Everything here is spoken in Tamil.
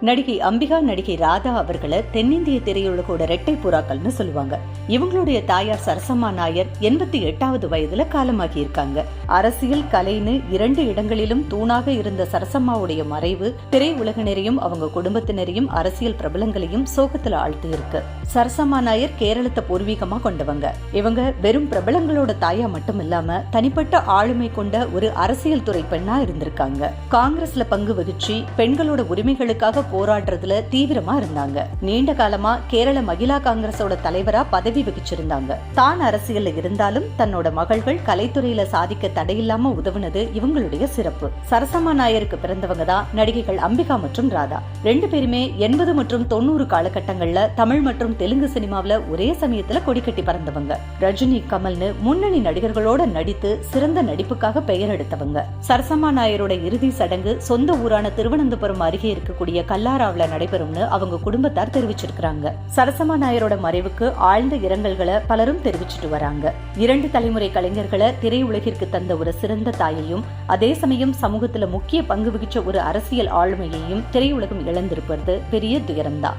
நடிகை அம்பிகா நடிகை ராதா அவர்களை தென்னிந்திய திரையுலகோட ரெட்டை புறாக்கள்னு சொல்லுவாங்க. இவங்களுடைய தாயார் சரசம்மா நாயர் எண்பத்தி எட்டாவது வயதுல காலமாகி இருக்காங்க அரசியல் கலைன்னு இரண்டு இடங்களிலும் தூணாக இருந்த சரசம்மாவுடைய மறைவு திரையுலகினரையும் அவங்க குடும்பத்தினரையும் அரசியல் பிரபலங்களையும் சோகத்துல ஆழ்த்தி இருக்கு சரசம்மா நாயர் கேரளத்தை பூர்வீகமா கொண்டவங்க. இவங்க வெறும் பிரபலங்களோட தாயா மட்டும் இல்லாம தனிப்பட்ட ஆளுமை கொண்ட ஒரு அரசியல் துறை பெண்ணா இருந்திருக்காங்க. காங்கிரஸ்ல பங்கு வகிச்சு பெண்களோட உரிமைகளுக்காக போராடுறதுல தீவிரமா இருந்தாங்க. நீண்ட காலமா கேரள மகிழா காங்கிரஸோட தலைவரா பதவி வகிச்சிருந்தாங்க. தான் அரசியல்ல இருந்தாலும் தன்னோட மகள்கள் கலைத்துறையில சாதிக்க தடையில்லாம உதவுனது இவங்களுடைய சிறப்பு. சரசம்மா நாயருக்கு பிறந்தவங்க தான் நடிகைகள் அம்பிகா மற்றும் ராதா. ரெண்டு பேருமே எண்பது மற்றும் தொண்ணூறு காலகட்டங்கள்ல தமிழ் மற்றும் தெலுங்கு சினிமாவில ஒரே சமயத்துல கொடிக்கட்டி பறந்தவங்க. ரஜினி கமல்னு முன்னணி நடிகர்களோட நடித்து சிறந்த நடிப்புக்காக பெயர் எடுத்தவங்க. சரசம்மா நாயரோட இறுதி சடங்கு சொந்த ஊரான திருவனந்தபுரம் அருகே இருக்கக்கூடிய கல்லாராவுல நடைபெறும்னு அவங்க குடும்பத்தார் தெரிவிச்சிருக்கிறாங்க. சரசம்மா நாயரோட மறைவுக்கு ஆழ்ந்த இரங்கல்களை பலரும் தெரிவிச்சிட்டு வராங்க. இரண்டு தலைமுறை கலைஞர்களை திரையுலகிற்கு தந்த ஒரு சிறந்த தாயையும் அதே சமயம் சமூகத்துல முக்கிய பங்கு வகிச்ச ஒரு அரசியல் ஆளுமையையும் திரையுலகம் இழந்திருப்பது பெரிய துயரம்தான்.